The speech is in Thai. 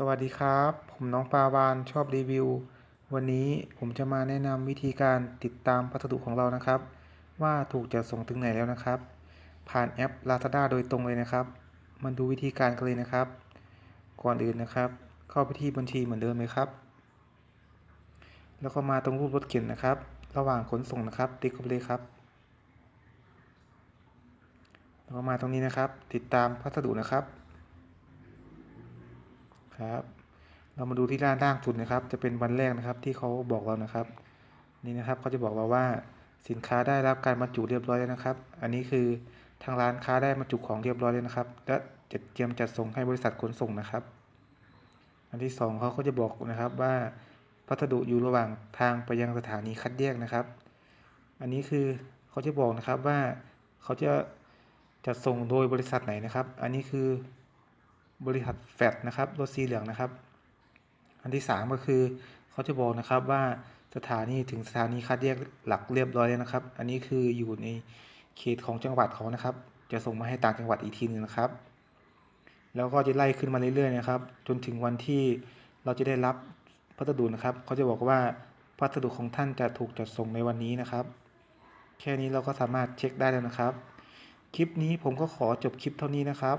สวัสดีครับ ผมน้องปาวานชอบรีวิว วันนี้ผมจะมาแนะนำวิธีการติดตามพัสดุของเรานะครับ ว่าถูกจัดส่งถึงไหนแล้วนะครับ ผ่านแอป Lazada โดยตรงเลยนะครับมาดูวิธีการกันเลยนะครับ ก่อนอื่นนะครับ เข้าไปที่บัญชีเหมือนเดิมเลยครับ แล้วก็มาตรงรูปรถเข็นนะครับ ระหว่างขนส่งนะครับ ติ๊กเข้าไปเลยครับแล้วก็มาตรงนี้นะครับ ติดตามพัสดุนะครับ ครับ เรามาดูที่ด้านล่างสุดนะครับ จะเป็นวันแรกนะครับที่เขาบอกเรานะครับ นี่นะครับเขาจะบอกเราว่าสินค้าได้รับการบรรจุเรียบร้อยแล้วนะครับ อันนี้คือทางร้านค้าได้บรรจุของเรียบร้อยแล้วนะครับ และจะเตรียมจัดส่งให้บริษัทขนส่งนะครับ อันที่สองเขาก็จะบอกนะครับว่าพัสดุอยู่ระหว่างทางไปยังสถานีคัดแยกนะครับ อันนี้คือเขาจะบอกนะครับว่าเขาจะจัดส่งโดยบริษัทไหนนะครับ อันนี้คือ บริษัทแฟดนะครับรถสีเหลืองนะครับ อันที่สามก็คือเขาจะบอกนะครับว่าสถานีถึงสถานีคัดแยกหลักเรียบร้อยแล้วนะครับ อันนี้คืออยู่ในเขตของจังหวัดเขานะครับ จะส่งมาให้ต่างจังหวัดอีกทีหนึงนะครับ แล้วก็จะไล่ขึ้นมาเรื่อยๆนะครับ จนถึงวันที่เราจะได้รับพัสดุนะครับเขาจะบอกว่าพัสดุของท่านจะถูกจัดส่งในวันนี้นะครับ แค่นี้เราก็สามารถเช็คได้แล้วนะครับ คลิปนี้ผมก็ขอจบคลิปเท่านี้นะครับ